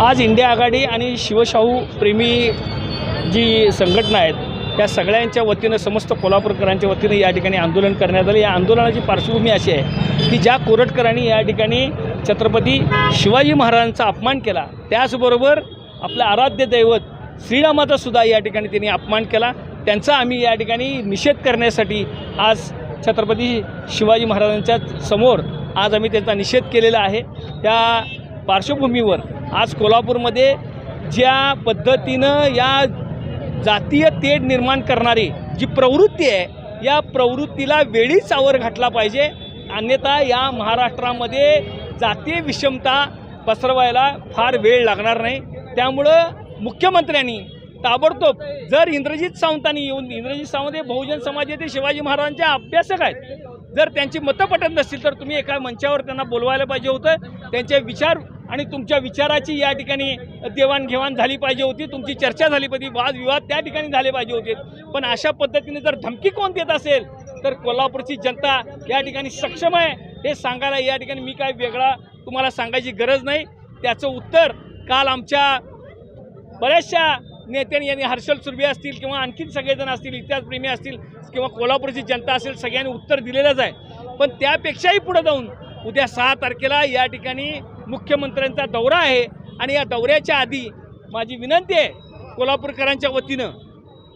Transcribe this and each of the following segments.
आज इंडिया आघाडी आणि शिवशाहू प्रेमी जी संघटना आहेत त्या सगळ्यांच्या वतीनं समस्त कोल्हापूरकरांच्या वतीनं या ठिकाणी आंदोलन करण्यात आलं. या आंदोलनाची पार्श्वभूमी अशी आहे की ज्या कोरटकरांनी या ठिकाणी छत्रपती शिवाजी महाराजांचा अपमान केला त्याचबरोबर आपलं आराध्य दैवत श्रीरामाचा सुद्धा या ठिकाणी त्यांनी अपमान केला. त्यांचा आम्ही या ठिकाणी निषेध करण्यासाठी आज छत्रपती शिवाजी महाराजांच्या समोर आज आम्ही त्याचा निषेध केलेला आहे. त्या पार्श्वभूमीवर आज कोल्हापूरमध्ये ज्या पद्धतीनं या जातीय तेढ निर्माण करणारी जी प्रवृत्ती आहे या प्रवृत्तीला वेळीच आवर घातला पाहिजे. अन्यथा या महाराष्ट्रामध्ये जातीय विषमता पसरवायला फार वेळ लागणार नाही. त्यामुळं मुख्यमंत्र्यांनी ताबडतोब जर इंद्रजित सावंतांनी येऊन इंद्रजित सावंत हे बहुजन समाजाचे शिवाजी महाराजांचे अभ्यासक आहेत जर त्यांची मतं पटत नसतील तर तुम्ही एका मंचावर त्यांना बोलवायला पाहिजे होतं. त्यांचे विचार आणि तुमच्या विचाराची या ठिकाणी देवाणघेवाण झाली पाहिजे होती. तुमची चर्चा झाली पाहिजे वादविवाद त्या ठिकाणी झाले पाहिजे होते. पण अशा पद्धतीने जर धमकी कोण देत असेल तर कोल्हापूरची जनता या ठिकाणी सक्षम आहे. हे सांगायला या ठिकाणी मी काय वेगळा तुम्हाला सांगायची गरज नाही. त्याचं उत्तर काल आमच्या बऱ्याचशा नेत्यांनी यांनी हर्षल सुर्वे असतील किंवा आणखीन सगळेजण असतील इतिहासप्रेमी असतील किंवा कोल्हापूरची जनता असेल सगळ्यांनी उत्तर दिलेलंच आहे. पण त्यापेक्षाही पुढं जाऊन उद्या सहा तारखेला या ठिकाणी मुख्यमंत्र्यांचा दौरा आहे आणि या दौऱ्याच्या आधी माझी विनंती आहे कोल्हापूरकरांच्या वतीनं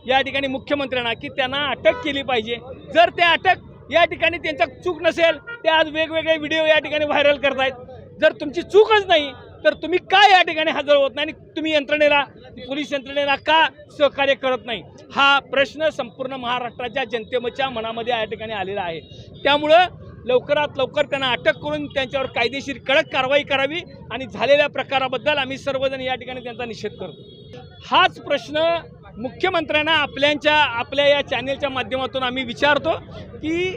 या ठिकाणी मुख्यमंत्र्यांना की त्यांना अटक केली पाहिजे. जर ते अटक या ठिकाणी त्यांचा चूक नसेल ते आज वेगवेगळे व्हिडिओ या ठिकाणी व्हायरल करतायत. जर तुमची चूकच नाही तर तुम्ही काय या ठिकाणी हजर होत नाही आणि तुम्ही यंत्रणेला पोलीस यंत्रणेला का सहकार्य करत नाही? हा प्रश्न संपूर्ण महाराष्ट्राच्या जनतेच्या मनामध्ये या ठिकाणी आलेला आहे. त्यामुळं लवकरात लवकर त्यांना अटक करून त्यांच्यावर कायदेशीर कडक कारवाई करावी आणि झालेल्या प्रकाराबद्दल आम्ही सर्वजण या ठिकाणी त्यांचा निषेध करतो. हाच प्रश्न मुख्यमंत्र्यांना आपल्यांच्या आपल्या या चॅनेलच्या माध्यमातून आम्ही विचारतो की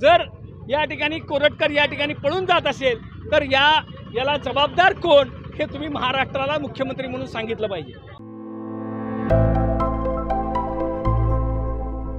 जर या ठिकाणी कोरटकर या ठिकाणी पळून जात असेल तर या याला जबाबदार कोण? हे तुम्ही महाराष्ट्राला मुख्यमंत्री म्हणून सांगितलं पाहिजे.